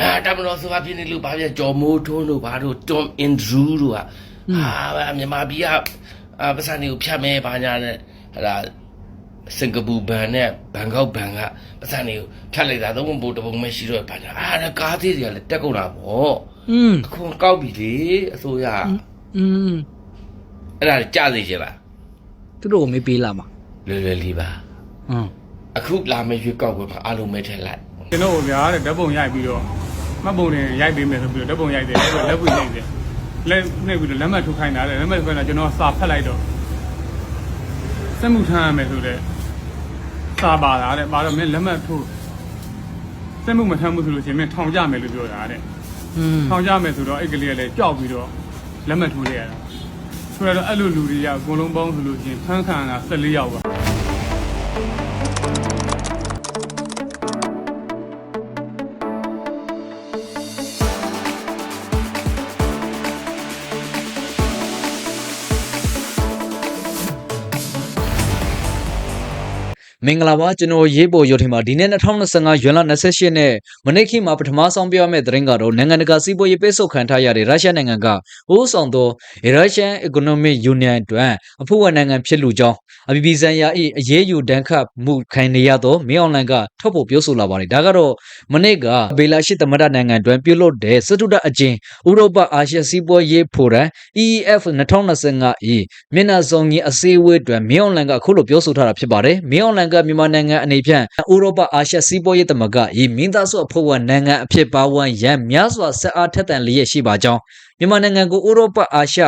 အဲတမတော်ဆိုတာပြင်းနေလို့ဘာပြကြော်မိုးထွန်းတို့ဘာတို့ Tom Andrew တို့ကဟာမြန်မာပြည်ကအာပစံတွေကိုဖြတ်မဲဘာညာနဲ့ဟလာစင်ကာပူဘန်နဲ့ဘန်ကောက်ဘန်ကပစံတွေကိုဖြတ်လိုက်တာသုံးပုံပို့တစ်ပုံပဲရှိတော့ဘာညာအာလည်းကားသေးတွေကလည်းတက်ကုန်တာပေါ့ อืม အခွန်ကောက်ပြီလေအစိုးရ อืม အဲ့ဒါကြစေချင်လား သူတို့ကိုမေးပေးလာမှာ လွယ်လွယ်လေးပါ อืม အခုလာမယ့်ရွေးကောက်ပွဲမှာအားလုံးမဲထည့်လိုက် ကျွန်တော်တို့ဗျာတဲ့ဓာတ်ပုံရိုက်ပြီးတော့ မှတ်ပုံတွေရိုက်ပေးမယ်ဆိုပြီးတော့ဓာတ်ပုံရိုက်တယ်အဲ့တော့လက်ပွေရိုက်တယ်လက်နှိပ်ပြီးတော့လက်မှတ်ထုတ်ခိုင်းတာတဲ့လက်မှတ်ထုတ်ခိုင်းတာကျွန်တော်စာဖတ်လိုက်တော့စက်မှုထမ်းရမယ်ဆိုတဲ့စာပါတာတဲ့ပါတော့မင်းလက်မှတ်ထုတ်စက်မှုမထမ်းဘူးဆိုလို့ရှိရင်မင်းထောင်ကြမယ်လို့ပြောတာတဲ့อืมထောင်ကြမယ်ဆိုတော့အဲ့ကလေးကလည်းကြောက်ပြီးတော့လက်မှတ်ထိုးလိုက်ရတာဆိုတော့အဲ့လိုလူတွေကအကုန်လုံးပေါင်းဆိုလို့ရှိရင်ဖမ်းခံတာ14ယောက်ပါ မင်္ဂလာပါကျွန်တော်ရေးပေါ်ရုပ်ထင်ပါဒီနေ့2025ရွန်လ28နဲ့မနေ့ခေတ်မှာပထမဆုံးပြောရမယ့်သတင်းကတော့နိုင်ငံတကာစီးပွားရေးပိတ်ဆို့ခံထားရတဲ့ရုရှားနိုင်ငံကအိုးဆောင်သော Russian Economic Union အတွက်အဖွဲ့ဝင်နိုင်ငံဖြစ်လူကြောင်းအပြည်ပြည်ဆိုင်ရာ၏အရေးယူဒဏ်ခတ်မှုခံနေရသောမင်းအွန်လိုင်းကထုတ်ဖော်ပြောဆိုလာပါတယ်ဒါကတော့မနေ့ကဘေလာရှိသမ္မတနိုင်ငံတွင်ပြုလုပ်တဲ့စတုဒအကျဉ်ဥရောပအာရှစီးပွားရေးဖိုရမ် EEF 2025၏မျက်နှာစုံကြီးအစည်းအဝေးတွင်မင်းအွန်လိုင်းကအခုလိုပြောဆိုထားတာဖြစ်ပါတယ်မင်းအွန်လိုင်းကမြန်မာနိုင်ငံအနေဖြင့်ဥရောပအာရှစီးပွားရေးသမဂ္ဂ၏မင်းသားစုအဖွဲ့ဝင်နိုင်ငံအဖြစ်ပါဝင်ရန်များစွာဆက်အားထက်သန်လျက်ရှိပါကြောင်းမြန်မာနိုင်ငံကိုဥရောပအာရှ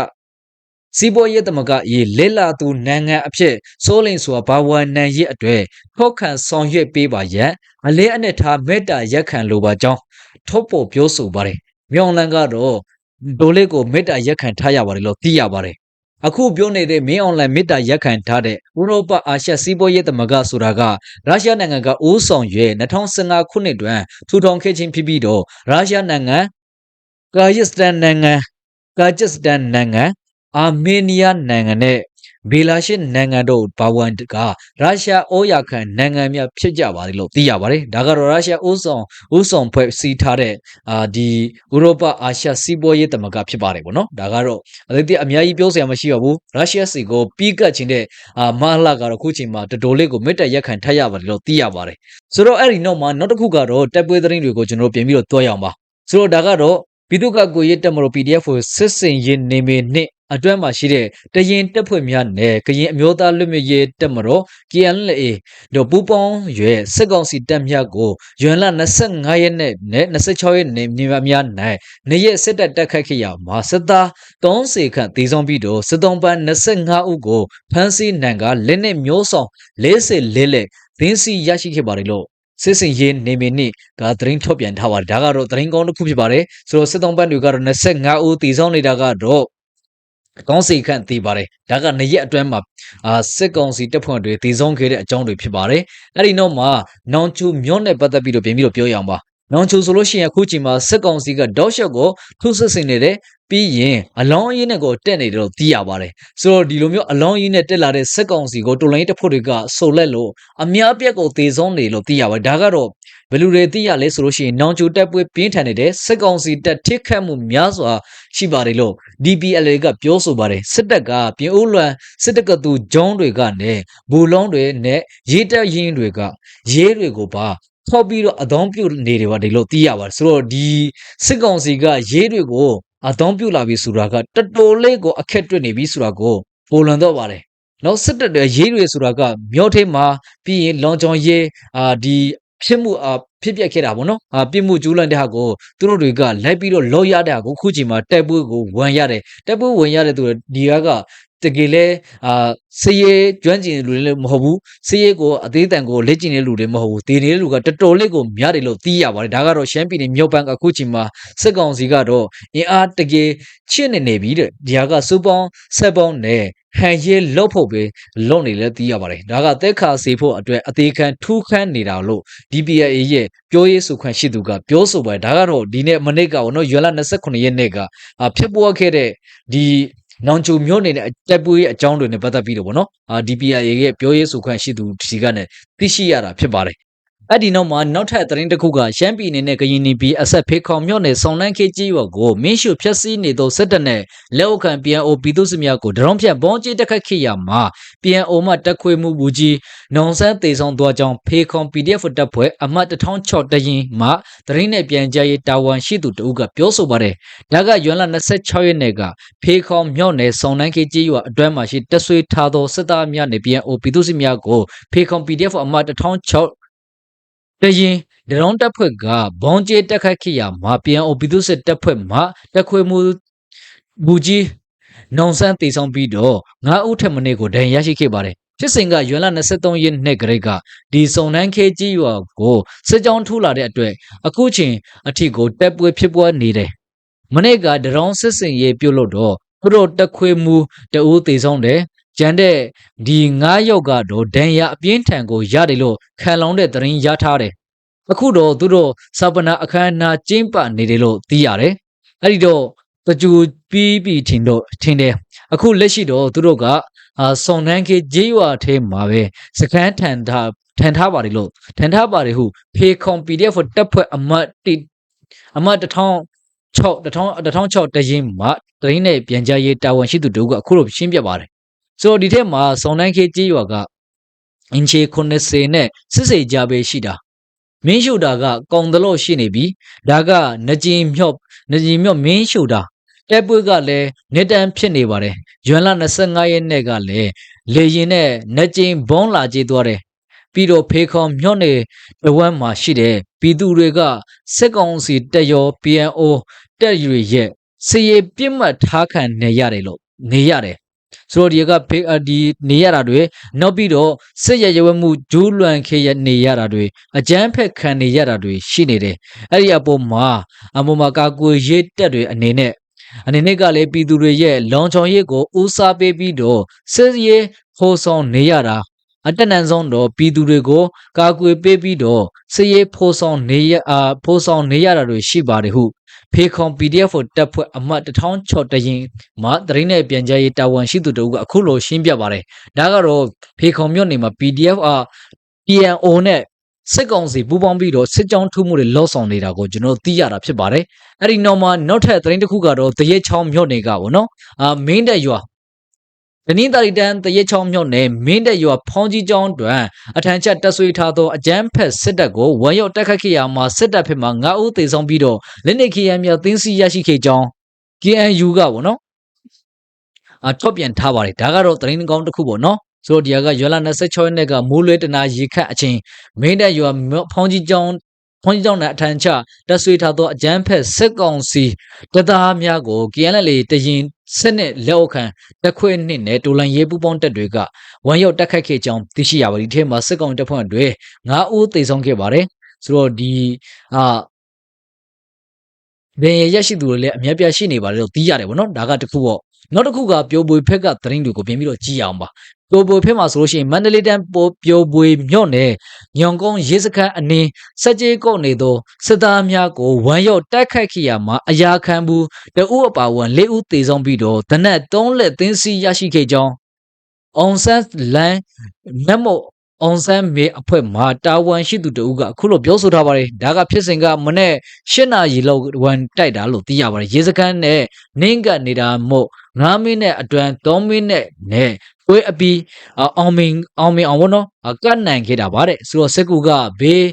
စီးပွားရေးသမဂ္ဂ၏လေလာသူနိုင်ငံအဖြစ်စိုးလိန်စွာဘာဝနိုင်ရဲ့အတွေ့ထောက်ခံဆောင်ရွက်ပေးပါရန်အလေးအနက်ထားမေတ္တာရက်ခံလိုပါကြောင်းထုတ်ပေါ်ပြောဆိုပါတယ်မြောင်လန်ကတော့ဒိုလေးကိုမေတ္တာရက်ခံထားရပါတယ်လို့သိရပါတယ် အခုပြောနေတဲ့မင်းအွန်လိုင်းမေတ္တာရက်ခံထားတဲ့ဥရောပအာရှစီးပွားရေးသမဂ္ဂဆိုတာကရုရှားနိုင်ငံကအိုးဆောင်ရွယ်2015ခုနှစ်တွင်ထူထောင်ခဲ့ခြင်းဖြစ်ပြီးတော့ရုရှားနိုင်ငံကာယစ္စတန်နိုင်ငံကာဂျစ်စတန်နိုင်ငံအာမေးနီးယားနိုင်ငံနဲ့ ဘီလာရှစ်နိုင်ငံတို့ဘာဝန်ကရုရှားအိုးရခံနိုင်ငံများဖြစ်ကြပါတယ်လို့သိရပါတယ်ဒါကတော့ရုရှားအိုးဆောင်အိုးဆောင်ဖွဲ့စည်းထားတဲ့အာဒီဥရောပအာရှစီးပွားရေးသမဂ္ဂဖြစ်ပါတယ်ပေါ့နော်ဒါကတော့အသေးသေးအများကြီးပြောစရာမရှိတော့ဘူးရုရှားစီကိုပြီးကတ်ခြင်းတဲ့အာမဟာလကတော့ခုချိန်မှာတော်တော်လေးကိုမေတ္တာရက်ခံထားရပါတယ်လို့သိရပါတယ်ဆိုတော့အဲ့ဒီနောက်မှာနောက်တစ်ခုကတော့တပ်ပွဲသတင်းတွေကိုကျွန်တော်တို့ပြင်ပြီးတော့တွားရအောင်ပါဆိုတော့ဒါကတော့ပြည်သူ့ကကိုရေးတက်မလို့ PDF ကိုစစ်စင်ရင်နေမီနှစ် အတွင်းမှာရှိတဲ့တရင်တက်ဖွဲ့များနဲ့ကရင်အမျိုးသားလွတ်မြေရေးတက်မတော် KNLA တို့ပူပေါင်းရွယ်စစ်ကောင်စီတပ်များကိုရွန်လ25ရက်နဲ့နဲ့26ရက်နေ့မြေများ၌နေရက်စစ်တပ်တက်ခတ်ခဲ့ရမှာစစ်သား30ခန့်တေဆုံးပြီးတော့စစ်တုံးပန်း25ဦးကိုဖမ်းဆီးနိုင်ကလက်နဲ့မျိုးဆောင်44လက်သင်းစီရရှိခဲ့ပါတယ်လို့စစ်စင်ရေးနေမီနှစ်ကသတင်းထုတ်ပြန်ထားပါတယ်ဒါကတော့သတင်းကောင်းတစ်ခုဖြစ်ပါတယ်ဆိုတော့စစ်တုံးပန်းတွေကတော့25ဦးတေဆုံးနေတာကတော့ ကောင်းစီခန့်တည်ပါတယ်ဒါကနှစ်ရက်အတွင်းမှာအာစစ်ကောင်စီတပ်ဖွဲ့တွေတည်ဆုံးခဲ့တဲ့အကြောင်းတွေဖြစ်ပါတယ်အဲ့ဒီနောက်မှာနောင်ချူမြို့နဲ့ပတ်သက်ပြီးတော့ပြင်ပြီးတော့ပြောရအောင်ပါနောင်ချူဆိုလို့ရှိရင်အခုချိန်မှာစစ်ကောင်စီကဒေါက်ရှက်ကိုထုစစ်စင်နေတယ်ပြီးရင်အလောင်းအရင်းနဲ့ကိုတက်နေတယ်လို့သိရပါတယ်ဆိုတော့ဒီလိုမျိုးအလောင်းအရင်းနဲ့တက်လာတဲ့စစ်ကောင်စီကိုတော်လိုင်းတပ်ဖွဲ့တွေကဆိုလက်လို့အများအပြားကိုတည်ဆုံးနေလို့သိရပါတယ်ဒါကတော့ ဘယ်လူတွေသိရလဲဆိုလို့ရှိရင်နောင်ချူတက်ပွဲပြင်းထန်နေတဲ့စစ်ကောင်စီတက်ထိခတ်မှုများစွာရှိပါတယ်လို့ DPLA ကပြောဆိုပါတယ်စစ်တပ်ကပြင်ဦးလွန်စစ်တပ်ကသူဂျုံတွေကနဲ့ဘူလုံးတွေနဲ့ရေးတက်ရင်တွေကရေးတွေကိုပါထောက်ပြီးတော့အသောင်းပြုတ်နေတယ်ပါဒီလိုသိရပါတယ်ဆိုတော့ဒီစစ်ကောင်စီကရေးတွေကိုအသောင်းပြုတ်လာပြီဆိုတာကတော်တော်လေးကိုအခက်တွေ့နေပြီဆိုတာကိုပိုလွန်တော့ပါတယ်နောက်စစ်တပ်တွေရေးတွေဆိုတာကမြို့ထဲမှာပြီးရင်လောင်ကျွံရေးအာဒီ ဖြစ်မှုအဖြစ်ပျက်ခဲ့တာဗောနော်အာပြစ်မှုကျူးလွန်တဲ့ဟာကိုသူတို့တွေကလိုက်ပြီးတော့လောရတဲ့ဟာကိုခုချိန်မှာတက်ပွဲကိုဝန်ရတယ်တက်ပွဲဝန်ရတဲ့သူတွေဒီကက တကယ်လဲအာစည်ရဲကျွမ်းကျင်တဲ့လူတွေလည်းမဟုတ်ဘူးစည်ရဲကိုအသေးတန်ကိုလက်ကျင်တဲ့လူတွေမဟုတ်ဘူးဒီနေတဲ့လူကတော်တော်လေးကိုများတယ်လို့သိရပါတယ်ဒါကတော့ရှမ်းပြည်နယ်မြောက်ပိုင်းကအခုချိန်မှာစစ်ကောင်စီကတော့အင်အားတကယ်ချစ်နေနေပြီတဲ့ဒီဟာကစူပေါင်းဆက်ပေါင်းနဲ့ဟန်ရဲလောက်ဖို့ပဲလုံနေလဲသိရပါတယ်ဒါကတက်ခါစေဖို့အတွက်အသေးခံထူးခန်းနေတာလို့ DPA ရဲ့ပြောရေးဆိုခွင့်ရှိသူကပြောဆိုပါတယ်ဒါကတော့ဒီနေ့မနေ့ကပေါ့နော်ရွေလ29ရက်နေ့ကအာဖြစ်ပေါ်ခဲ့တဲ့ဒီ နောင်ချုံမျိုးနေတဲ့တက်ပွေးအကြောင်းတွေနဲ့ပတ်သက်ပြီးတော့ဗောနော်အာ DPA ရဲ့ပြောရေးဆိုခွင့်ရှိသူဒီကနဲ့သိရှိရတာဖြစ်ပါတယ် အဲ့ဒီနောက်မှာနောက်ထပ်သတင်းတစ်ခုကရှမ်းပြည်နယ်နဲ့ကရင်ပြည်အဆက်ဖေးခေါင်မြို့နယ်ဆောင်းနှန်းခေကြီးရွာကိုမင်းရှုဖျက်ဆီးနေသောစစ်တပ်နဲ့လက်အောက်ခံ PNO ပြည်သူ့စစ်များကိုဒရုန်းဖြတ်ဘောင်းကျစ်တက်ခတ်ခဲ့ရမှာ PNO မှတက်ခွေမှုဘူးကြီးနောင်ဆန်းတေဆောင်သွားကြောင်းဖေးခေါင် PDF တပ်ဖွဲ့အမှတ်1006တရင်မှသတင်းနဲ့ပြန်ကြားရေးတာဝန်ရှိသူတဦးကပြောဆိုပါတယ်။ဒါကရွမ်လ26ရက်နေ့ကဖေးခေါင်မြို့နယ်ဆောင်းနှန်းခေကြီးရွာအတွင်းမှာရှိတက်ဆွေးထားသောစစ်သားများနဲ့ PNO ပြည်သူ့စစ်များကိုဖေးခေါင် PDF အမှတ်1006 တရင်ဒရုန်းတပ်ဖွဲ့ကဘောင်းကျဲတက်ခတ်ခိရာမှာပြန်အိုပြည်သူ့စစ်တပ်ဖွဲ့မှတက်ခွေမှုဘူကြီးနောင်ဆန်းတေဆောင်ပြီးတော့ငါးဦးထက်မနည်းကိုဒဏ်ရာရရှိခဲ့ပါတယ်ဖြစ်စဉ်ကရွယ်လ23ရက်နေ့ကလေးကဒီစုံနှန်းခေကြီးရွာကိုစစ်ကြောင်းထူလာတဲ့အတွက်အခုချိန်အထိကိုတက်ပွဲဖြစ်ပွားနေတယ်မနေ့ကဒရုန်းစစ်စင်ရေးပြုတ်လို့တော့သူတို့တက်ခွေမှုတအူးတေဆောင်တယ် ကျန်တဲ့ဒီငါးယောက်ကတော့ဒဏ်ရာအပြင်းထန်ကိုရတယ်လို့ခံလောင်းတဲ့သတင်းရထားတယ်အခုတော့သူတို့စပနာအခမ်းအနားကျင်းပနေတယ်လို့သိရတယ်အဲ့ဒီတော့တကြူပြီးပြီးထင်တော့ထင်တယ်အခုလက်ရှိတော့သူတို့ကအာစုံနှန်းခေဂျေးရွာထဲမှာပဲစကန်းထန်ထားထန်ထားပါတယ်လို့ထန်ထားပါတယ်ဟုဖေခွန် PDF တက်ဖွဲ့အမတ်တိအမတ်1000 6 1006တရင်မှာတရင်နဲ့ပြန်ကြားရေးတာဝန်ရှိသူတို့ကအခုလိုရှင်းပြပါတယ် ဆိုတော့ဒီထက်မှာစုံနှန်းခေကြေးရွာကအင်ချေ90နဲ့စစ်စေကြပဲရှိတာမင်းရှုတာကကောင်းတလို့ရှိနေပြီဒါကနကြင်မြော့နကြင်မြော့မင်းရှုတာတက်ပွေးကလည်းနေတန်းဖြစ်နေပါတယ်ရွမ်လ25ရက်နေ့ကလည်းလေရင်နဲ့နကြင်ဘုံလာကြေးသွားတယ်ပြီးတော့ဖေခွန်မြော့နေတဝမ်းမှာရှိတယ်ပြည်သူတွေကစစ်ကောင်စီတက်ရော PNO တက်ရွေရဲ့စည်ရပြစ်မှတ်ထားခံနေရတယ်လို့နေရတယ် ဆိုတော့ဒီကဖေအဒီနေရတာတွေနောက်ပြီးတော့စစ်ရရဝမှုဂျူးလွန်ခေရနေရတာတွေအကြမ်းဖက်ခံနေရတာတွေရှိနေတယ်အဲ့ဒီအပေါ်မှာအမမကာကွယ်ရေးတက်တွေအနေနဲ့အနေနဲ့ကလည်းပြည်သူတွေရဲ့လွန်ချော်ရေးကိုဦးစားပေးပြီးတော့စစ်ရေးဖိုးဆောင်နေရတာအတက်နန်ဆုံးတော့ပြည်သူတွေကိုကာကွယ်ပေးပြီးတော့စစ်ရေးဖိုးဆောင်နေရအာဖိုးဆောင်နေရတာတွေရှိပါတယ်ဟု ဖေခွန် PDF တက်ဖွဲ့အမှတ်1006တရင်မှာသတင်းနဲ့ပြန်ကြားရေးတာဝန်ရှိသူတို့ကအခုလိုရှင်းပြပါတယ်ဒါကတော့ဖေခွန်မြို့နေမှာ PDF အာ PNO နဲ့စစ်ကောင်စီပူးပေါင်းပြီးတော့စစ်ကြောင်းထုမှုတွေလော့ဆောင်နေတာကိုကျွန်တော်သိရတာဖြစ်ပါတယ်အဲ့ဒီနောက်မှာနောက်ထပ်သတင်းတစ်ခုကတော့တရဲချောင်းမြို့နယ်ကပေါ့နော်အာမင်းတက်ရွာ ဒနင်းတာရီတန်တရဲချောင်းမြို့နယ်မင်းတက်ရွာဖောင်းကြီးကျောင်းတွင်အထံချက်တက်ဆွေးထားသောအကြမ်းဖက်စစ်တပ်ကိုဝမ်ရောက်တက်ခတ်ခဲ့ရမှာစစ်တပ်ဖက်မှ9ဦးသေဆုံးပြီးတော့လက်နက်ခဲယမ်းများသိမ်းဆည်းရရှိခဲ့ကြောင်း KNU ကပေါ့နော်အထောက်ပြန်ထားပါတယ်ဒါကတော့သတင်းကောင်းတစ်ခုပေါ့နော်ဆိုတော့ဒီကရွာလာ26ရက်နေ့ကမိုးလွဲတနာရေခတ်အချင်းမင်းတက်ရွာဖောင်းကြီးကျောင်း ဖောင်းကြီးကျောင်းနဲ့အထံချတက်ဆွေးထားသောအကြမ်းဖက်စစ်ကောင်စီတပ်သားများကို KNL တရင်စစ်နဲ့လက်အောက်ခံတက်ခွဲနှစ်နဲ့တိုလန်ရေးပူပေါင်းတပ်တွေကဝန်ရောက်တက်ခတ်ခဲ့ကြောင်းသိရှိရပါတယ်ဒီထဲမှာစစ်ကောင်တပ်ဖွဲ့တွေ9ဦးသေဆုံးခဲ့ပါတယ်ဆိုတော့ဒီအာဘယ်ရရှိသူတွေလည်းအများပြရှိနေပါတယ်လို့သိရတယ်ဗောနော်ဒါကတခုပေါ့ နောက်တစ်ခုကပျော်ပွေဖက်ကသတင်းတွေကိုပြင်ပြီးတော့ကြည့်အောင်ပါပျော်ပွေဖက်မှာဆိုလို့ရှိရင်မန္တလေးတန်းပေါ်ပျော်ပွေမြို့နယ်ညောင်ကုန်းရေးစခန်းအနည်းစက်ကြေးကော့နေသောစစ်သားများကိုဝမ်းရောက်တိုက်ခိုက်ခဲ့ရမှာအရာခံဘူးတအုပ်အပါဝန်၄ဦးသေဆုံးပြီးတော့ဒနက်၃လက်သင်းစီရရှိခဲ့ကြောင်းအောင်ဆန်းလန်နတ်မော့ အောင်ဆန်းမေအဖွဲ့မှာတာဝန်ရှိသူတဦးကအခုလိုပြောဆိုထားပါတယ်ဒါကဖြစ်စဉ်ကမနေ့၈နာရီလောက်ဝန်တိုက်တာလို့သိရပါတယ်ရေစခန်းနဲ့နင်းကပ်နေတာမို့9မိနစ်အတွင်း3မိနစ်နဲ့ ဝေးအပီအောင်မင်အောင်မင်အောင်ဘောနော်ကတ်နိုင်ခဲ့တာပါတဲ့ဆိုတော့စက်ကူကဘေး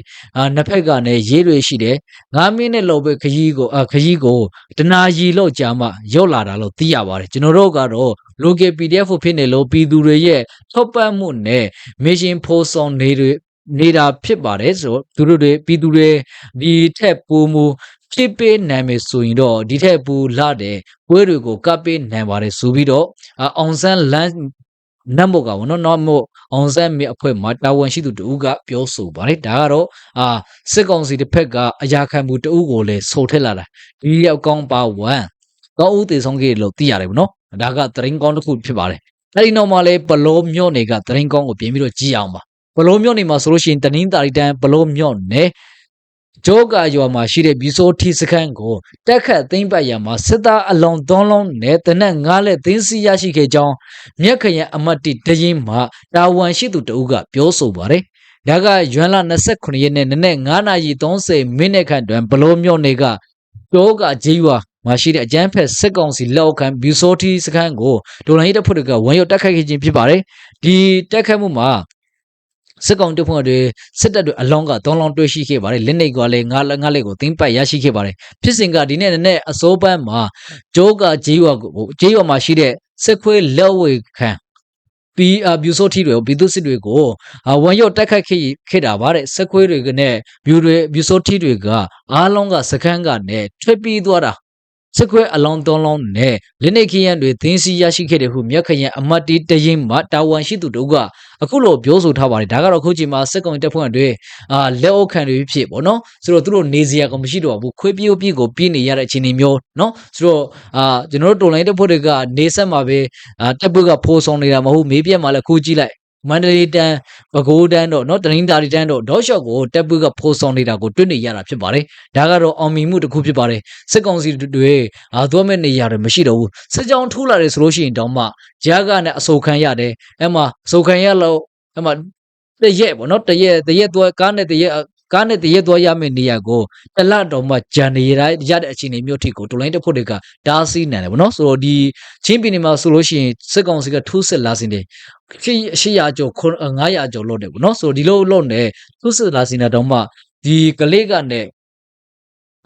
နှစ်ဖက်ကနေရေးတွေရှိတယ်9မိနစ်လောက်ပဲခရီးကိုခရီးကိုတနာရီလောက်ကြာမှရောက်လာတာလို့သိရပါတယ်ကျွန်တော်တို့ကတော့ local PDF ဖြစ်နေလို့ပြည်သူတွေရဲ့ထောက်ပံ့မှုနဲ့ mission ဖိုးဆောင်နေတွေနေတာဖြစ်ပါတယ်ဆိုတော့သူတို့တွေပြည်သူတွေဒီထက်ပိုမူဖြစ်ပေးနိုင်မယ်ဆိုရင်တော့ဒီထက်ပူလာတဲ့ပွဲတွေကိုကပ်ပေးနိုင်ပါတယ်ဆိုပြီးတော့အောင်ဆန်းလန်း နတ်မို့ကဘောနော်နော်မို့အောင်ဆန်းမြေအဖွဲ့မှာတာဝန်ရှိသူတူကပြောဆိုပါတယ်ဒါကတော့အာစစ်ကောင်စီတစ်ဖက်ကအရာခံမှုတူကိုလည်းဆိုထက်လာတာဒီရောက်ကောင်းပါ1ကောင်းဦးတည်ဆုံးခဲ့လို့သိရတယ်ဗောနော်ဒါကသရင်ကောင်းတစ်ခုဖြစ်ပါတယ်အဲ့ဒီနောက်မှာလည်းဘလောမြို့နယ်ကသရင်ကောင်းကိုပြင်ပြီးတော့ကြည့်အောင်ပါဘလောမြို့နယ်မှာဆိုလို့ရှိရင်တနင်္သာရီတန်းဘလောမြို့နယ် ဂျောကာရွာမှာရှိတဲ့ဘီဆိုထီစခန်းကိုတက်ခတ်သိမ့်ပတ်ရမှာစစ်သားအလုံး၃လုံးနဲ့တနက်၅လက်သိမ်းဆီးရရှိခဲ့ကြောင်းမြက်ခရံအမတ်တိတရင်မှတာဝန်ရှိသူတဦးကပြောဆိုပါတယ်ဒါကယွမ်လ29ရက်နေ့နနက်9:30မိနစ်ခန့်တွင်ဘလိုမြို့နယ်ကတောကဂျေးရွာမှာရှိတဲ့အကျန်းဖက်စစ်ကောင်စီလက်အောက်ခံဘျူစောတီစခန်းကိုဒေါ်လာရေးတပ်ဖွဲ့တွေကဝန်ရောက်တိုက်ခိုက်ခဲ့ခြင်းဖြစ်ပါတယ်ဒီတိုက်ခိုက်မှုမှာ စစ်ကောင်တပ်ဖွဲ့တွေစစ်တပ်တွေအလောင်းက3လောင်းတွေ့ရှိခဲ့ပါတယ်လက်နေကလည်း9လက်9လက်ကိုသိမ်းပိုက်ရရှိခဲ့ပါတယ်ဖြစ်စဉ်ကဒီနေ့နနေ့အစိုးပန်းမှာဂျိုးကဂျေးရွာကိုဂျေးရွာမှာရှိတဲ့စစ်ခွေးလက်ဝဲခံပီအဘျူစောတီတွေကိုဘီသူစစ်တွေကိုအာဝန်ရောက်တိုက်ခိုက်ခဲ့ခဲ့တာပါတဲ့စစ်ခွေးတွေကနဲ့ဘျူတွေဘျူစောတီတွေကအားလုံးကစခန်းကနေထွက်ပြေးသွားတာ စစ်ခွေးအလောင်း3လောင်းနဲ့လက်နေခရံတွေသင်းစီရရှိခဲ့တယ်ဟုမြက်ခရံအမတ်တီတရင်မှတာဝန်ရှိသူတို့ကအခုလိုပြောဆိုထားပါတယ်ဒါကတော့အခုချိန်မှာစစ်ကောင်တပ်ဖွဲ့တွေအာလက်အောက်ခံတွေဖြစ်ပေါ့နော်ဆိုတော့သူတို့နေစရာကမရှိတော့ဘူးခွေးပြေးပြေးကိုပြေးနေရတဲ့အခြေအနေမျိုးနော်ဆိုတော့အာကျွန်တော်တို့တော်လိုင်းတပ်ဖွဲ့တွေကနေဆက်မှာပဲအာတပ်ဖွဲ့ကဖိုးဆောင်နေတာမဟုတ်မေးပြက်မှာလည်းခိုးကြည့်လိုက် မန္တလေးတန်းပဲခူးတန်းတို့နော်တရင်းတာရီတန်းတို့ဒေါရှော့ကိုတက်ပူးကဖိုးဆောင်နေတာကိုတွေ့နေရတာဖြစ်ပါတယ်ဒါကတော့အောင်မြင်မှုတစ်ခုဖြစ်ပါတယ်စစ်ကောင်စီတွေအာသွဲမဲ့နေရာတွေမရှိတော့ဘူးစစ်ကြောင်းထိုးလာတယ်ဆိုလို့ရှိရင်တောင်မှဂျာကနဲ့အဆိုခံရတယ်အဲ့မှာအဆိုခံရလို့အဲ့မှာတရက်ပေါ့နော်တရက်တရက်သွားကားနဲ့တရက် ကားနဲ့တရက်သွားရမယ့်နေရာကိုတလတော်မှဂျန်နေရရတဲ့အခြေအနေမျိုးထိကိုတိုလိုင်းတစ်ဖို့တွေကတားဆီးနိုင်တယ်ပေါ့နော်ဆိုတော့ဒီချင်းပြည်နယ်မှာဆိုလို့ရှိရင်စစ်ကောင်စီကထိုးစစ်လာစင်တယ်ရှေ့800ကျော်900ကျော်လို့တယ်ပေါ့နော်ဆိုတော့ဒီလိုလို့နဲ့ထိုးစစ်လာစင်တဲ့တောင်မှဒီကလေးကနဲ့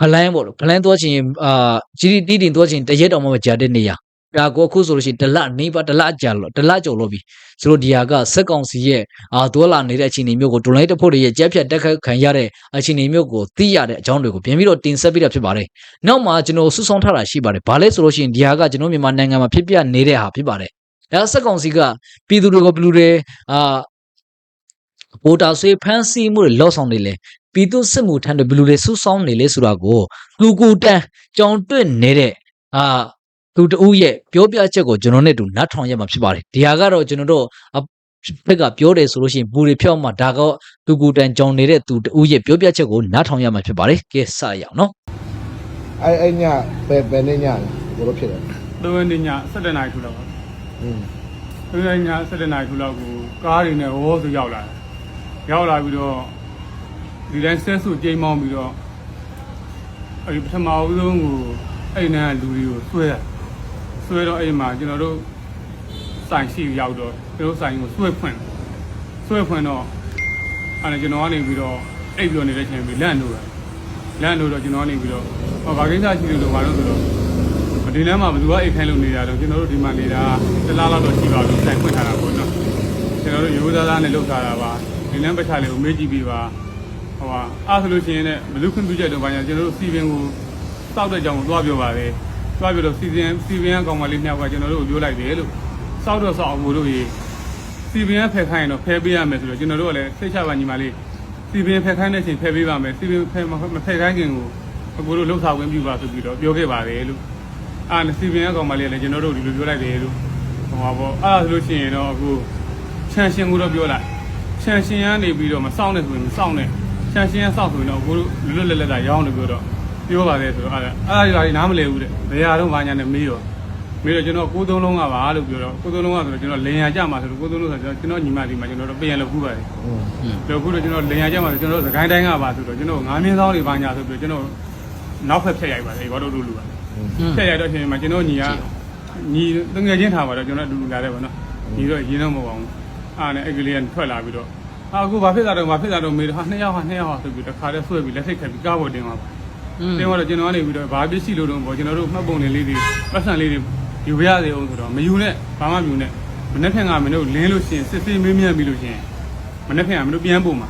ဖလန်းပေါ့ဖလန်းသွားချင်အာဂျီတီတီတင်သွားချင်တရက်တော်မှမကြာတဲ့နေရာ ဒါကိုအခုဆိုလို့ရှိရင်ဒလနေပါဒလကြာလို့ဒလကျော်လို့ပြီဆိုတော့ဒီဟာကစက်ကောင်စီရဲ့အာတွာလာနေတဲ့အခြေအနေမျိုးကိုဒွန်လိုင်းတစ်ဖို့တွေရဲ့ကြက်ဖြတ်တက်ခတ်ခံရတဲ့အခြေအနေမျိုးကိုသိရတဲ့အကြောင်းတွေကိုပြန်ပြီးတော့တင်ဆက်ပေးတာဖြစ်ပါတယ်။နောက်မှာကျွန်တော်ဆူဆောင်းထားတာရှိပါတယ်။ဘာလဲဆိုလို့ရှိရင်ဒီဟာကကျွန်တော်မြန်မာနိုင်ငံမှာဖြစ်ပြနေတဲ့ဟာဖြစ်ပါတယ်။အဲစက်ကောင်စီကပြည်သူတွေကဘလူတွေအာပိုတာဆွေးဖန်းစီမှုတွေလော့ဆောင်နေလေပြည်သူစစ်မှုထမ်းတွေဘလူတွေဆူဆောင်းနေလေဆိုတာကိုလူကူတန်းကြောင်တွင့်နေတဲ့အာ သူတူရဲ့ပြောပြချက်ကိုကျွန်တော်နဲ့တူနတ်ထောင်ရမှာဖြစ်ပါတယ်ဒီဟာကတော့ကျွန်တော်တို့ဘက်ကပြောတယ်ဆိုလို့ရှိရင်ဘူတွေဖြောက်မှဒါကသူကူတန်ကြောင်နေတဲ့သူတူရဲ့ပြောပြချက်ကိုနတ်ထောင်ရမှာဖြစ်ပါတယ်ကဲစရအောင်နော်အဲ့အဲ့ညဘယ်ဘယ်နေ့ညလဲဘယ်လိုဖြစ်လဲသုံးရက်နေ့ည7နာရီထူလောက်ပါอืมသုံးရက်ည7နာရီထူလောက်ကိုကားတွေနဲ့ဝေါ်ဆိုရောက်လာတယ်ရောက်လာပြီးတော့ဒီတိုင်းဆက်စုကြိမ်မောင်းပြီးတော့အဲဒီပထမဦးဆုံးကိုအဲ့နန်းလူတွေကိုဆွဲတာ ဆွဲတော့အဲ့မှာကျွန်တော်တို့ဆိုင်ရှိရောက်တော့ကျွန်တော်ဆိုင်ကိုဆွဲဖွင့်ဆွဲဖွင့်တော့အဲ့ဒါကျွန်တော်ကနေပြီးတော့အိပ်ပြောနေတဲ့ချိန်ပြီးလန့်လို့လန့်လို့တော့ကျွန်တော်ကနေပြီးတော့ဟောဗာကိစ္စရှိလို့တော့ဘာလို့ဆိုတော့ဒီလမ်းမှာဘယ်သူကအိတ်ခိုင်းလို့နေတာတော့ကျွန်တော်တို့ဒီမှာနေတာတစ်လားလောက်တော့ရှိပါပြီတိုင်ဖွင့်ထားတာပေါ့နော်ကျွန်တော်တို့ရိုးသားသားနဲ့လုပ်ထားတာပါဒီလမ်းပတ်ချလေးကိုမေးကြည့်ပြီးပါဟိုဟာအားဆိုလို့ရှိရင်လည်းဘလူးခွင့်ပြုချက်တော့ဘာညာကျွန်တော်တို့စီပင်ကိုစောက်တဲ့ကြောင်ကိုသွားပြောပါလေ သွားပြောတော့စီပင်စီပင်ကကောင်မလေးနှစ်ယောက်ကကျွန်တော်တို့ကိုပြောလိုက်တယ်လို့စောက်တော့စောက်အောင်ကိုတို့ရေစီပင်ကဖယ်ခိုင်းရင်တော့ဖယ်ပေးရမယ်ဆိုတော့ကျွန်တော်တို့ကလည်းစိတ်ချပါညီမလေးစီပင်ဖယ်ခိုင်းတဲ့အချိန်ဖယ်ပေးပါမယ်စီပင်ဖယ်မဖယ်ခိုင်းခင်ကိုအကိုတို့လှုပ်ဆောင်ဝင်ပြုပါဆိုပြီးတော့ပြောခဲ့ပါတယ်လို့အာနစီပင်အကောင်မလေးလည်းကျွန်တော်တို့ဒီလိုပြောလိုက်တယ်လို့ဟိုပါပေါ့အဲ့ဒါဆိုလို့ရှိရင်တော့အခုချန်ရှင်ကိုတော့ပြောလိုက်ချန်ရှင်ကနေပြီးတော့မစောင့်နဲ့ဆိုရင်မစောင့်နဲ့ချန်ရှင်ကစောင့်ဆိုရင်တော့အခုလွတ်လွတ်လပ်လပ်ရောင်းလို့ပြောတော့ ပြောပါတယ်ဆိုတော့အဲ့ဒါအဲ့ဒါကြီးနားမလဲဘူးတဲ့ဘယ်ဟာတော့ဘာညာနဲ့မေးတော့မေးတော့ကျွန်တော်ကိုသုံးလုံးကပါလို့ပြောတော့ကိုသုံးလုံးကဆိုတော့ကျွန်တော်လင်ရကြမှာဆိုတော့ကိုသုံးလုံးဆိုတော့ကျွန်တော်ညီမဒီမှာကျွန်တော်တို့ပြန်လို့ခုပါတယ်อืมတော့ခုတော့ကျွန်တော်လင်ရကြမှာဆိုကျွန်တော်တို့စကိုင်းတိုင်းကပါဆိုတော့ကျွန်တော်ငါးမင်းဆောင်တွေဘာညာဆိုပြီးကျွန်တော်နောက်ဖက်ဖြတ်ရိုက်ပါတယ်ဘာလို့လို့လူပါဖြတ်ရတော့ရှင်မှာကျွန်တော်ညီကညီတငယ်ချင်းထားပါတော့ကျွန်တော်အတူတူလာတယ်ပေါ့နော်ညီတော့ရင်းတော့မဟုတ်ပါဘူးအားနဲ့အဲ့ကလေးကထွက်လာပြီးတော့အာအခုဘာဖြစ်တာတော့ဘာဖြစ်တာတော့မေးတော့ဟာနှစ်ယောက်ဟာနှစ်ယောက်ဟာဆိုပြီးတခါတည်းဆွဲပြီးလက်ထိတ်ခတ်ပြီးကားပေါ်တင်သွားပါတ င်သွားတော့ကျွန်တော်ကနေပြီးတော့ဘာပစ္စည်းလို့တော့ပေါ့ကျွန်တော်တို့မှတ်ပုံတွေလေးတွေပတ်စံလေးတွေယူပြရသေးအောင်ဆိုတော့မယူနဲ့ဘာမှမယူနဲ့မနေ့ဖြန်ကမင်းတို့လင်းလို့ရှိရင်စစ်စစ်မေးမြန်းပြီးလို့ရှိရင်မနေ့ဖြန်ကမင်းတို့ပြန်ပို့မှာ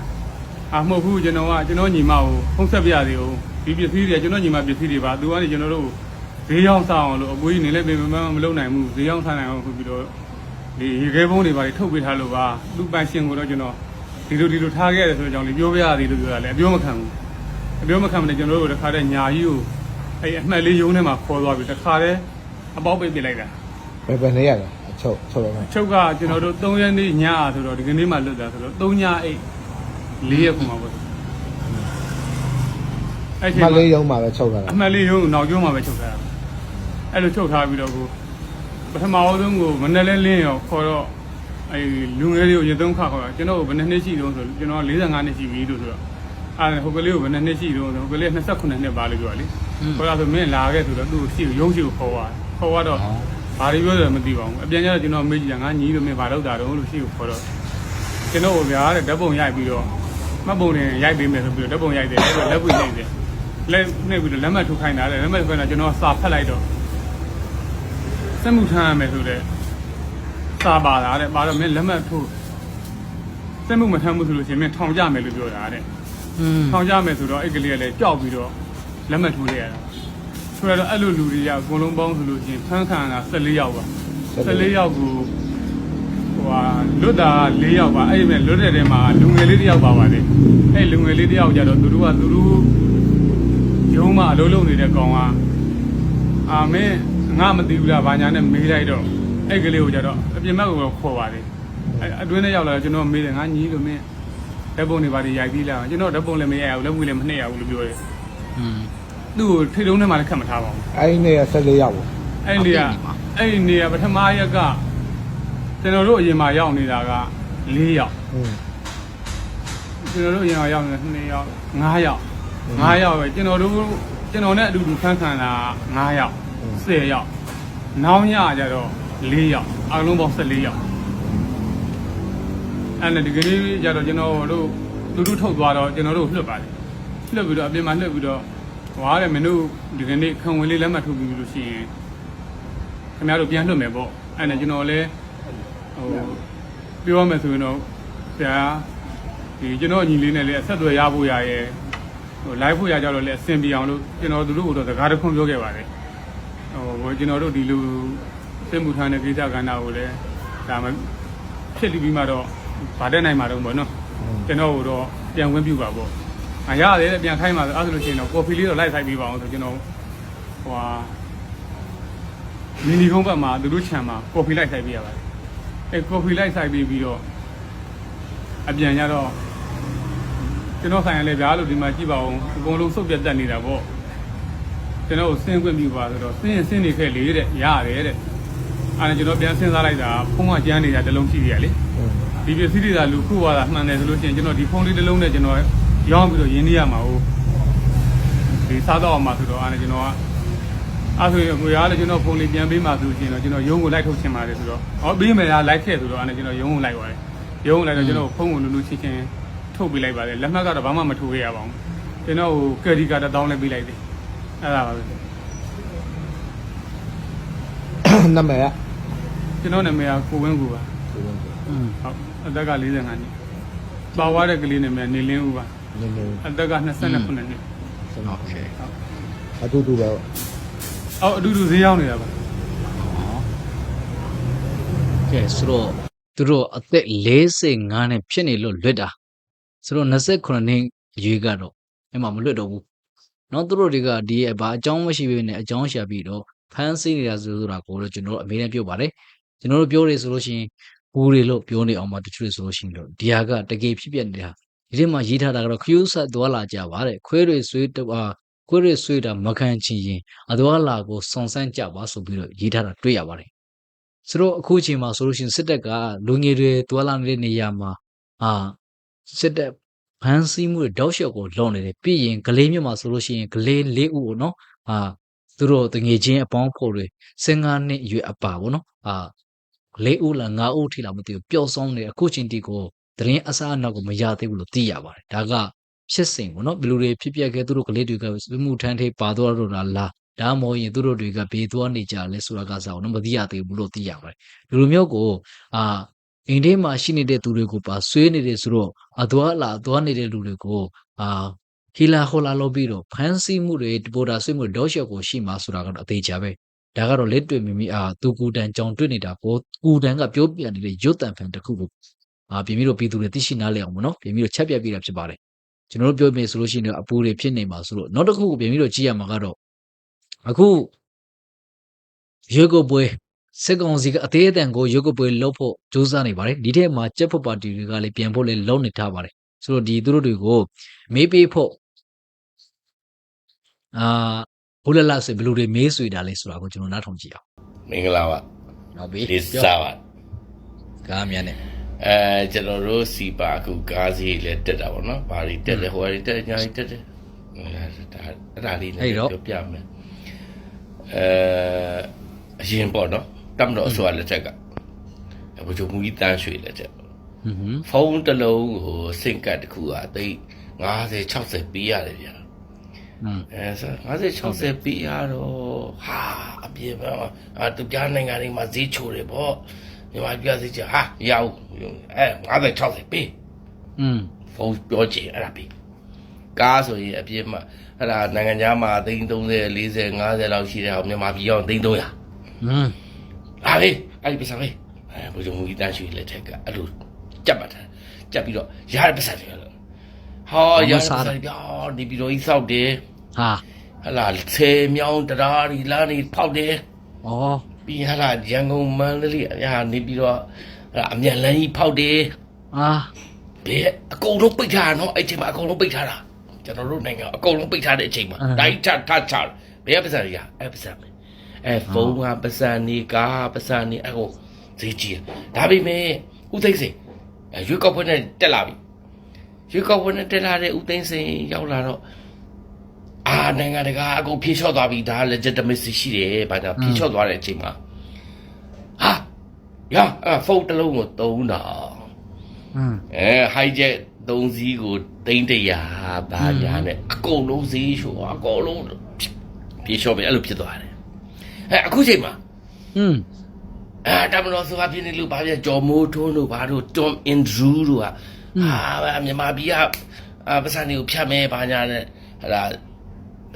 အာမဟုတ်ဘူးကျွန်တော်ကကျွန်တော်ညီမကိုဖုံးဆက်ပြရသေးအောင်ဒီပစ္စည်းတွေကျွန်တော်ညီမပစ္စည်းတွေပါသူကနေကျွန်တော်တို့ဈေးရောက်စားအောင်လို့အပွေးကြီးနေလည်းပြင်မမလုပ်နိုင်ဘူးဈေးရောက်စားနိုင်အောင်ဆိုပြီးတော့ဒီရေခဲပုံးတွေပါထုတ်ပေးထားလို့ပါသူ့ပန်ရှင်ကိုတော့ကျွန်တော်ဒီလိုဒီလိုထားခဲ့ရတယ်ဆိုတော့ကြောင့်လေပြောပြရသေးလို့ပြောတာလေအပြောမခံဘူး အပြောမခံမနဲ့ကျွန်တော်တို့တခါတည်းညာကြီးကိုအဲ့အမှတ်လေးယုံထဲမှာခေါ်သွားပြီးတခါတည်းအပေါက်ပိတ်ပစ်လိုက်တာဘယ်ဘယ်နေ့ရလဲအချုပ်ချုပ်ရမယ်ချုပ်ကကျွန်တော်တို့3ရက်နေ့ညအားဆိုတော့ဒီကနေ့မှလွတ်တာဆိုတော့3ညအိတ်4ရက်ခုမှပေါ့အဲ့မချိန်မှာလေးရုံးမှာပဲချုပ်ရတာအမှတ်လေးရုံးနောက်ကျုံးမှာပဲချုပ်ထားတာအဲ့လိုချုပ်ထားပြီးတော့ကိုပထမအဆုံးကိုမနဲ့လဲလင်းရောခေါ်တော့အဲလူငယ်တွေကိုရင်သုံးခါခေါ်တာကျွန်တော်ကဘယ်နှစ်နှစ်ရှိတုန်းဆိုကျွန်တော်45နှစ်ရှိပြီလို့ဆိုတော့အဲ ဟိုကလေးကိုဘယ်နှစ်နှစ်ရှိတုန်းဆိုဟိုကလေး29နှစ်ပါလို့ပြောတာလေခေါ်တာဆိုမင်းလာခဲ့ဆိုတော့သူ့ကိုရှိကိုရုံးရှိကိုခေါ်သွားခေါ်သွားတော့ဘာတွေပြောတယ်မသိပါဘူးအပြန်ကျတော့ကျွန်တော်မေးကြည့်တာငါညီလို့မင်းဘာလုပ်တာတုန်းလို့ရှိကိုခေါ်တော့ကျွန်တော်ကဗျာတဲ့ဓာတ်ပုံရိုက်ပြီးတော့မှတ်ပုံနဲ့ရိုက်ပေးမယ်ဆိုပြီးတော့ဓာတ်ပုံရိုက်တယ်အဲ့တော့လက်ပွေရိုက်တယ်လက်နှိပ်ပြီးတော့လက်မှတ်ထိုးခိုင်းတာလေလက်မှတ်ထိုးခိုင်းတာကျွန်တော်စာဖတ်လိုက်တော့စက်မှုထမ်းရမယ်ဆိုတဲ့စာပါတာတဲ့ပါတော့မင်းလက်မှတ်ထိုးစက်မှုမထမ်းဘူးဆိုလို့ရှိရင်မင်းထောင်ကြမယ်လို့ပြောတာတဲ့ อืมထောင်ကြမယ်ဆိုတော့အဲ့ကလေးကလည်းကြောက်ပြီးတော့လက်မှတ်ထိုးလိုက်ရတာဆိုတော့အဲ့လိုလူတွေကအကုန်လုံးပေါင်းဆိုလို့ရှိရင်ဖမ်းခံတာ14ယောက်ပါ14ယောက်ကိုဟိုဟာလွတ်တာ4ယောက်ပါအဲ့ဒီမဲ့လွတ်တဲ့တဲမှာလူငယ်လေးတစ်ယောက်ပါပါတယ်အဲ့လူငယ်လေးတစ်ယောက်ကြတော့သူတို့ကသူတို့ရုံးမအလုံးလုံးနေတဲ့ကောင်ကအာမင်းငါမသိဘူးလားဘာညာနဲ့မေးလိုက်တော့အဲ့ကလေးကိုကြတော့အပြင်ဘက်ကိုခေါ်ပါတယ်အဲ့အတွင်းထဲရောက်လာတော့ကျွန်တော်မေးတယ်ငါညီးလို့မင်း ဓာတ်ပုံတွေပါတယ်ရိုက်ပြီးလာကျွန်တော်ဓာတ်ပုံလည်းမရိုက်ရဘူးလက်မွေးလည်းမနှိပ်ရဘူးလို့ပြောတယ်อืมသူ့ကိုထိတ်လုံးထဲမှာလည်းခတ်မထားပါဘူးအဲ့ဒီနေရာ14ရောက်ပေါ့အဲ့ဒီနေရာအဲ့ဒီနေရာပထမရက်ကကျွန်တော်တို့အရင်မှာရောက်နေတာက၄ရောက်ကျွန်တော်တို့အရင်ကရောက်နေတာ2ရောက်5ရောက်5ရောက်ပဲကျွန်တော်တို့ကျွန်တော်နဲ့အတူတူဖန်ခံတာ5ရောက်10ရောက်နောက်ညကျတော့4ရောက်အလုံးပေါင်း14ရောက် အဲ့ဒါဒီကနေ့ကျတော့ကျွန်တော်တို့သူတို့ထုတ်သွားတော့ကျွန်တော်တို့လွတ်ပါတယ်လွတ်ပြီးတော့အပြင်မှာလွတ်ပြီးတော့ဟွာတဲ့မင်းတို့ဒီကနေ့ခံဝင်လေးလက်မှတ်ထုတ်ပြီးလို့ရှိရင်ခင်ဗျားတို့ပြန်လွတ်မယ်ပေါ့အဲ့ဒါကျွန်တော်လည်းဟိုပြောရမယ်ဆိုရင်တော့ဆရာဒီကျွန်တော်ညီလေးနဲ့လည်းအဆက်အသွယ်ရဖို့ရရဲ့ဟို live ဖို့ရကြတော့လည်းအဆင်ပြေအောင်လို့ကျွန်တော်တို့တို့ကတော့စကားတစ်ခွန်းပြောခဲ့ပါတယ်ဟိုကျွန်တော်တို့ဒီလိုစိတ်မှုထားတဲ့ကိစ္စကဏ္ဍကိုလည်းဒါမှဖြစ်ပြီးမှတော့ ဗာတက်နိုင်မှာတော့ပေါ့နော်ကျွန်တော်တို့ပြန်ဝင်ပြပါပေါ့။အရတယ်တဲ့ပြန်ခိုင်းပါဆိုအဲ့ဒါဆိုလို့ရှိရင်တော့ကော်ဖီလေးတော့လိုက်ဆိုင်ပေးပါအောင်ဆိုကျွန်တော်ဟိုဟာမီနီကုန်းဘက်မှာသူတို့ခြံမှာကော်ဖီလိုက်ဆိုင်ပေးရပါတယ်။အဲကော်ဖီလိုက်ဆိုင်ပေးပြီးတော့အပြန်ရတော့ကျွန်တော်ဆိုင်ရလဲဗျာလို့ဒီမှာကြည့်ပါအောင်အကုန်လုံးစုပ်ပြတ်တက်နေတာပေါ့။ကျွန်တော်ကိုစင်းခွင့်ပြုပါဆိုတော့စင်းရင်စင်းနေခဲ့လေတဲ့ရတယ်တဲ့။အဲ့ဒါကျွန်တော်ပြန်စဉ်းစားလိုက်တာဖုန်းကကျန်းနေတာတစ်လုံးရှိသေးရလေ။อืม ဒီပစ္စည်းတွေကလူခုသွားတာမှန်တယ်ဆိုလို့ရှိရင်ကျွန်တော်ဒီဖုန်းလေးတစ်လုံးနဲ့ကျွန်တော်ရောင်းပြီးတော့ရင်းနှီးရမှာဟုတ်ဒီစားတော့မှာဆိုတော့အားလည်းကျွန်တော်ကအဲ့ဆိုရင်ငွေအားလည်းကျွန်တော်ဖုန်းလေးပြန်ပေးမှဆိုလို့ရှိရင်တော့ကျွန်တော်ရုံးကိုလိုက်ထုတ်ချင်ပါတယ်ဆိုတော့ဟောပေးမယ်လားလိုက်ခဲ့ဆိုတော့အားလည်းကျွန်တော်ရုံးကိုလိုက်ပါတယ်ရုံးကိုလိုက်တော့ကျွန်တော်ဖုန်းကိုလူလူချင်းချင်းထုတ်ပေးလိုက်ပါတယ်လက်မှတ်ကတော့ဘာမှမထိုးခဲ့ရပါဘူးကျွန်တော်ကယ်ရီကာတစ်တောင်းလည်းပေးလိုက်တယ်အဲ့ဒါပါပဲနာမည်ကကျွန်တော်နာမည်ကကိုဝင်းကူပါอืม ဟုတ်အသက်က45နှစ်ပါသွားတဲ့ကလေးနာမည်နေလင်းဦးပါ နည်းနည်း အသက်က29နှစ် โอเค အတူတူပဲ အော်အတူတူဈေးရောက်နေတာပါ ကဲဆိုတော့သူတို့အသက်45နဲ့ဖြစ်နေလို့လွတ်တာဆိုတော့29နှစ်အရွေးကတော့အဲ့မှာမလွတ်တော့ဘူးเนาะသူတို့တွေကဒီရဲ့ဘာအကြောင်းမရှိဘဲနဲ့အကြောင်းရှာပြီးတော့ဖမ်းဆီးနေတာဆိုဆိုတာကိုတော့ကျွန်တော်တို့အမေနဲ့ပြောပါတယ်ကျွန်တော်တို့ပြောနေဆိုလို့ရှိရင် ဘူးတွေလို့ပြောနေအောင်မှတချို့ဆိုလို့ရှိရင်တော့ဒီဟာကတကယ်ဖြစ်ပျက်နေတာဒီထဲမှာရေးထားတာကတော့ခရူးဆက်သွားလာကြပါတဲ့ခွဲတွေဆွေးတော့ခွဲတွေဆွေးတာမခံချင်ရင်အသွားလာကိုစုံစမ်းကြပါဆိုပြီးတော့ရေးထားတာတွေ့ရပါတယ်ဆိုတော့အခုအချိန်မှာဆိုလို့ရှိရင်စစ်တပ်ကလူငယ်တွေတွာလာနေတဲ့နေရာမှာအာစစ်တပ်ဖမ်းဆီးမှုတွေတောက်လျှောက်ကိုလွန်နေတယ်ပြီးရင်ဂလေးမြတ်မှာဆိုလို့ရှိရင်ဂလေး၄ဦးပေါ့နော်အာသူတို့တငယ်ချင်းအပေါင်းဖို့တွေ15နှစ်အရွယ်အပါပေါ့နော်အာ ၄ဦးလား၅ဦးထိလားမသိဘူးပျောက်ဆုံးနေအခုချိန်တီကိုတရင်အစားအနောက်ကိုမရသေးဘူးလို့သိရပါတယ်ဒါကဖြစ်စဉ်ပေါ့နော်ဘယ်လိုတွေဖြစ်ပျက်ခဲ့သူတို့ကလေးတွေကစမှုထမ်းထိပ်ပါသွားတော့လားလားဒါမှမဟုတ်ရင်သူတို့တွေကဘေးသွားနေကြလဲဆိုတာကစားအောင်မသိရသေးဘူးလို့သိရပါတယ်ဒီလိုမျိုးကိုအာအိန္ဒိမှာရှိနေတဲ့သူတွေကိုပါဆွေးနေတယ်ဆိုတော့အသွားလာသွားနေတဲ့လူတွေကိုအာဟီလာဟိုလာလုပ်ပြီးတော့ဖန်ဆီးမှုတွေပေါ်တာဆွေးမှုတွေဒေါရှော့ကိုရှိမှာဆိုတာကတော့အသေးချာပဲ ဒါကတော့လက်တွေ့မိမိအာသူကူတန်ကြောင်တွေ့နေတာကိုကူတန်ကပြောပြနေတဲ့ရွတ်တန်ဖန်တစ်ခုကိုအာပြင်ပြီးတော့ပြည်သူတွေသိရှိနားလည်အောင်မနော်ပြင်ပြီးတော့ချက်ပြပြတာဖြစ်ပါတယ်ကျွန်တော်တို့ပြောမယ်ဆိုလို့ရှိရင်တော့အပူတွေဖြစ်နေမှာဆိုလို့နောက်တစ်ခုကိုပြင်ပြီးတော့ကြည့်ရမှာကတော့အခုရွေးကိုပွဲစစ်ကောင်စီကအသေးအတန်ကိုရွေးကိုပွဲလှုပ်ဖို့ကြိုးစားနေပါတယ်ဒီထက်မှာကြက်ဖို့ပါတီတွေကလည်းပြန်ဖို့လည်းလုပ်နေထားပါတယ်ဆိုတော့ဒီသူတို့တွေကိုမေးပေးဖို့အာ ဘုလလဆိုဘယ်လိုတွေမေးဆွေတာလဲဆိုတာကိုကျွန်တော်နားထောင်ကြည့်အောင်မင်္ဂလာပါနောက်ပြီးလေးစားပါကားများနဲ့အဲကျွန်တော်တို့စီပါအခုကားစီလည်းတက်တာပေါ့နော်ဘာတွေတက်လဲဟိုဟာတွေတက်ညာတွေတက်တယ်အဲဒါအဲ့ဒါလေးလည်းပြောပြမယ်အဲအရင်ပေါ့နော်တမ်တော့အစိုးရလက်ထက်ကဘုချုပ်မူကြီးတန်းရွှေလက်ထက်ဟွန်းဟွန်းဖုန်းတစ်လုံးကိုစင်ကတ်တစ်ခုကသိ50 60ပေးရတယ်ဗျာอืม အဲ50 60ပေးရတော့ဟာအပြေပဲအာသူပြားနိုင်ငံတွေမှာဈေးချိုတယ်ပေါ့မြန်မာပြည်ဈေးချိုဟာရအောင်အဲ50 60ပေးอืมဖုန်းပြောချင်အဲ့ဒါပေးကားဆိုရင်အပြည့်မှအဲ့ဒါနိုင်ငံခြားမှာသိန်း30 40 50လောက်ရှိတယ်ဟောမြန်မာပြည်ရောက်သိန်း300ဟမ်ဟာလေအဲ့ဒီပစံလေးအဲဘုဇုံကြီးတန်းရှိလက်ထက်ကအဲ့လိုကြက်ပါတယ်ကြက်ပြီးတော့ရတဲ့ပစံတွေဟောရတဲ့ပစံတွေပြောဒီပြီးတော့ဤဆောက်တယ် ဟာဟလာဆယ်မြောင်းတရားဒီလာနေဖောက်တယ်ဩပြီးဟလာရန်ကုန်မန္တလေးအရာနေပြီးတော့ဟလာအမြန်လန်းကြီးဖောက်တယ်အာဘယ်အကုန်လုံးပိတ်ထားတာနော်အဲ့ချိန်မှာအကုန်လုံးပိတ်ထားတာကျွန်တော်တို့နိုင်ငံအကုန်လုံးပိတ်ထားတဲ့အချိန်မှာတိုင်းချထချဘယ်ပစ္စံရအဲ့ပစ္စံပဲအဲဖုန်းကပစ္စံနေကားပစ္စံနေအကုန်ဈေးကြီးဒါပေမဲ့ဦးသိန်းစိန်အဲရွေးကောက်ပွဲနဲ့တက်လာပြီရွေးကောက်ပွဲနဲ့တက်လာတဲ့ဦးသိန်းစိန်ရောက်လာတော့ အာနိုင်ငံတကာအကုန်ဖြေလျှော့သွားပြီဒါ legitimacy ရှိတယ်ဘာသာဖြေလျှော့သွားတဲ့အချိန်မှာဟာရအဖုန်းတစ်လုံးကို3တာ อืม အဲ hijack 3စီးကိုသိန်းတရာဘာညာနဲ့အကုန်လုံးဈေးရှို့အကုန်လုံးဖြေလျှော့ပြီအဲ့လိုဖြစ်သွားတယ်အဲအခုချိန်မှာ อืม အဲတမလို့ဆိုတာပြင်းနေလို့ဘာပြကြော်မိုးထွန်းတို့ဘာတို့ Tom Andrew တို့ကဟာမြန်မာပြည်ကအာပစံတွေကိုဖြတ်မဲဘာညာနဲ့ဟလာ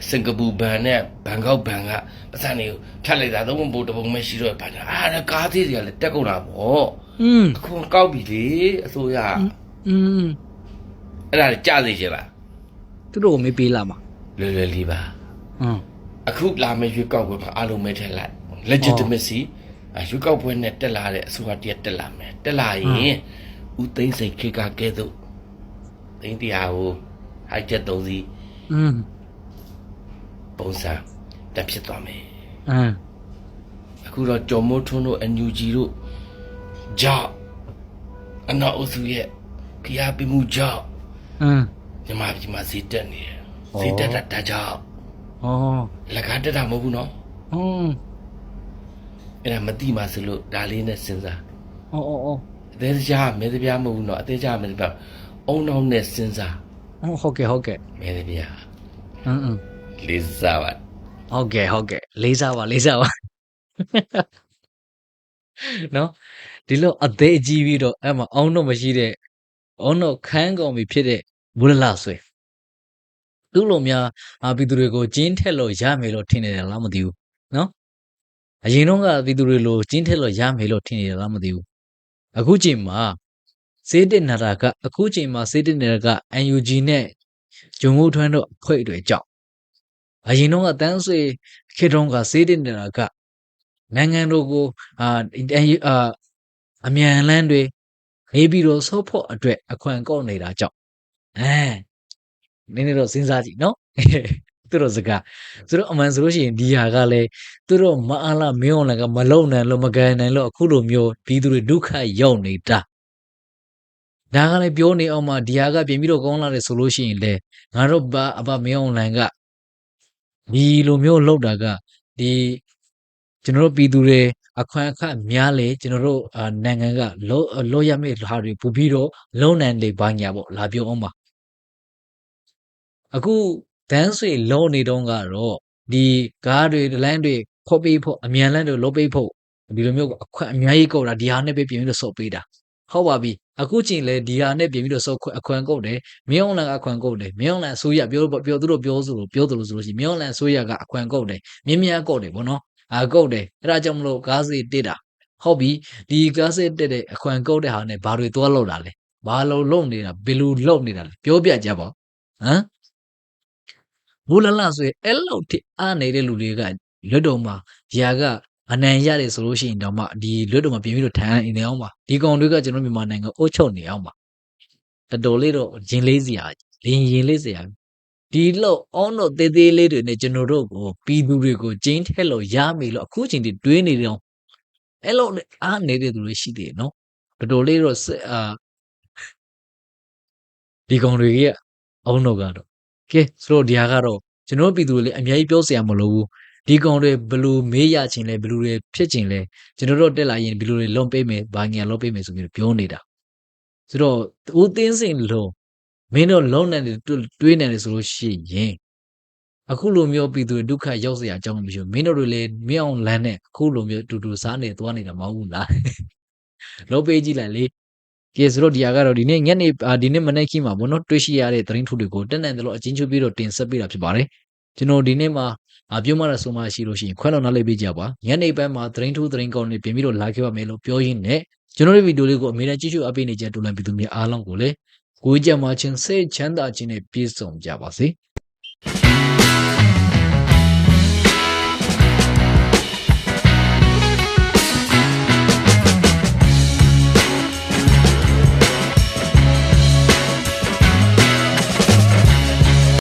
စင်ကာပူဘန်နဲ့ဘန်ကောက်ဘန်ကပတ်စံတွေကိုဖြတ်လိုက်တာသုံးပုံတပုံပဲရှိတော့ဘာညာအာဒါကားသေးတွေကလည်းတက်ကုန်တာပေါ့ อืม အခွန်ကောက်ပြီလေအစိုးရ อืม အဲ့ဒါကြစေချင်လား သူတို့ကိုမေးပေးလာမှာ လွယ်လွယ်လေးပါ อืม အခုလာမယ့်ရွေးကောက်ပွဲမှာအားလုံးမဲထည့်လိုက် legitimacy အရွေးကောက်ပွဲနဲ့တက်လာတဲ့အစိုးရတရက်တက်လာမယ်တက်လာရင်ဦးသိန်းစိန်ခေတ်ကကဲသို့သိန်းတရားကိုဟိုက်ချက်သုံးစီး อืม ပုံစံတက်ဖြစ်သွားမယ်အင်းအခုတော့ကြော်မိုးထွန်းတို့အန်ယူဂျီတို့ကြောက်အနောက်အုပ်စုရဲ့ဖျားပြမှုကြောက်အင်းညီမကြီးမဈေးတက်နေတယ်ဈေးတက်တာတကြောက်ဩလက်ကားတက်တာမဟုတ်ဘူးနော်อืมအဲ့ဒါမတိမှဆိုလို့ဒါလေးနဲ့စဉ်းစားဩဩဩအသေးစားမဲတပြားမဟုတ်ဘူးနော်အသေးစားမဲတပြားအုံနောက်နဲ့စဉ်းစားဟုတ်ကဲ့ဟုတ်ကဲ့မဲတပြားအင်းအင်း လေးစားပါဟုတ်ကဲ့ဟုတ်ကဲ့လေးစားပါလေးစားပါနော်ဒီလိုအသေးအကြီးပြီးတော့အဲ့မှာအောင်းတော့မရှိတဲ့အောင်းတော့ခန်းကောင်ပြီဖြစ်တဲ့ဘုရလာဆွဲသူ့လိုများအာပြည်သူတွေကိုကျင်းထက်လို့ရမယ်လို့ထင်နေတယ်လားမသိဘူးနော်အရင်တော့ကပြည်သူတွေလိုကျင်းထက်လို့ရမယ်လို့ထင်နေတယ်လားမသိဘူးအခုချိန်မှာစေးတက်နာတာကအခုချိန်မှာစေးတက်နေတာက UNG နဲ့ဂျုံမိုးထွန်းတို့အဖွဲ့တွေကြောင့် အရင်တော့ကတန်းဆွေခေတုံးကစေးတက်နေတာကနိုင်ငံတို့ကိုအာအာအမြန်လန်းတွေနေပြီးတော့ဆော့ဖို့အတွက်အခွင့်ကောက်နေတာကြောင့်အဲနည်းနည်းတော့စဉ်းစားကြည့်နော်သူတို့စကားသူတို့အမှန်ဆိုလို့ရှိရင်ဒီဟာကလည်းသူတို့မအားလားမင်းအောင်လည်းကမလုံနိုင်လို့မကန်နိုင်လို့အခုလိုမျိုးပြီးသူတွေဒုက္ခရောက်နေတာဒါကလည်းပြောနေအောင်မှဒီဟာကပြင်ပြီးတော့ကောင်းလာတယ်ဆိုလို့ရှိရင်လေငါတို့ဘာအဘမင်းအောင်လည်းက ဒီလိုမျိုးလောက်တာကဒီကျွန်တော်တို့ပြည်သူတွေအခွင့်အခါများလေကျွန်တော်တို့အာနိုင်ငံကလောလောရမယ့်ဟာတွေပို့ပြီးတော့လုံနိုင်လေဘာညာပေါ့လာပြောအောင်ပါအခုဒန်းဆွေလုံးနေတော့ကတော့ဒီကားတွေလမ်းတွေဖော့ပေးဖို့အမြန်လမ်းတွေလောပေးဖို့ဒီလိုမျိုးအခွင့်အများကြီးကုန်တာဒီဟာနဲ့ပဲပြင်ပြီးတော့စော့ပေးတာ ဟုတ်ပါပြီအခုချိန်လဲဒီဟာနဲ့ပြင်ပြီးတော့စော့ခွင့်အခွင့်ကုန်တယ်မင်းအောင်လန်အခွင့်ကုန်တယ်မင်းအောင်လန်အစိုးရပြောပြောသူတို့ပြောဆိုလို့ပြောသလိုဆိုလို့ရှိရင်မင်းအောင်လန်အစိုးရကအခွင့်ကုန်တယ်မြင်းမြတ်ကုန်တယ်ဗောနော်အာကုန်တယ်အဲ့ဒါကြောင့်မလို့ကားစီတစ်တာဟုတ်ပြီဒီကားစီတစ်တဲ့အခွင့်ကုန်တဲ့ဟာနဲ့ဘာတွေသွားလောက်တာလဲဘာလို့လုံနေတာဘယ်လိုလုံနေတာလဲပြောပြကြပါဟမ်ဘူလလဆိုရင်အဲ့လောက်ထိအားနေတဲ့လူတွေကလွတ်တော်မှာຢာက အနံရတယ်ဆိုလို့ရှိရင်တော့မှဒီလွတ်တော်မှာပြင်ပြီးတော့ထိုင်နေအောင်ပါဒီကောင်တွေကကျွန်တော်မြန်မာနိုင်ငံအုပ်ချုပ်နေအောင်ပါတော်တော်လေးတော့ရင်လေးစရာလင်းရင်လေးစရာဒီလောက်အောင်းတော့သေးသေးလေးတွေနဲ့ကျွန်တော်တို့ကိုပြည်သူတွေကိုကျင်းထဲလို့ရမယ်လို့အခုချိန်ထိတွေးနေတော့အဲ့လောက်အားနေတဲ့သူတွေရှိသေးတယ်နော်တော်တော်လေးတော့စစ်အာဒီကောင်တွေရဲ့အုံတော့ကတော့ကဲဆိုတော့ဒီဟာကတော့ကျွန်တော်ပြည်သူတွေလည်းအများကြီးပြောစရာမလိုဘူး ဒီကောင်တွေဘယ်လိုမေးရချင်းလဲဘယ်လိုတွေဖြစ်ချင်းလဲကျွန်တော်တို့တက်လာရင်ဘယ်လိုတွေလွန်ပေးမယ်ဘာညာလွန်ပေးမယ်ဆိုပြီးတော့ပြောနေတာဆိုတော့ဦးသိန်းစင်လုံးမင်းတို့လုံးနေတယ်တွေးနေတယ်ဆိုလို့ရှိရင်အခုလိုမျိုးပြည်သူတွေဒုက္ခရောက်เสียအကြောင်းမရှိဘူးမင်းတို့တွေလည်းမင်းအောင်လန်းနဲ့အခုလိုမျိုးတူတူစားနေသွားနေတာမဟုတ်ဘူးလားလုံးပေးကြည့်လိုက်လေကဲဆိုတော့ဒီဟာကတော့ဒီနေ့ညနေအာဒီနေ့မနေ့ခင်းမှာဘောနော်တွေ့ရှိရတဲ့သတင်းထုတ်တွေကိုတက်နိုင်တယ်လို့အချင်းချုပ်ပြီးတော့တင်ဆက်ပေးတာဖြစ်ပါတယ်ကျွန်တော်ဒီနေ့မှာ အပြုံးမရဆိုမှရှိလို့ရှိရင်ခွဲလောက်နားလေးပေးကြပါညနေပိုင်းမှာသတင်းထုတ်သတင်းကောင်းတွေပြင်ပြီးတော့လာခဲ့ပါမယ်လို့ပြောရင်းနဲ့ကျွန်တော်တို့ဗီဒီယိုလေးကိုအမေနဲ့ကြည့်ရှုအပ်ပေးနေကြတူလန်ပြည်သူများအားလုံးကိုလည်းကိုယ်ကြမှာချင်းစိတ်ချမ်းသာခြင်းနဲ့ပြည့်စုံကြပါစေ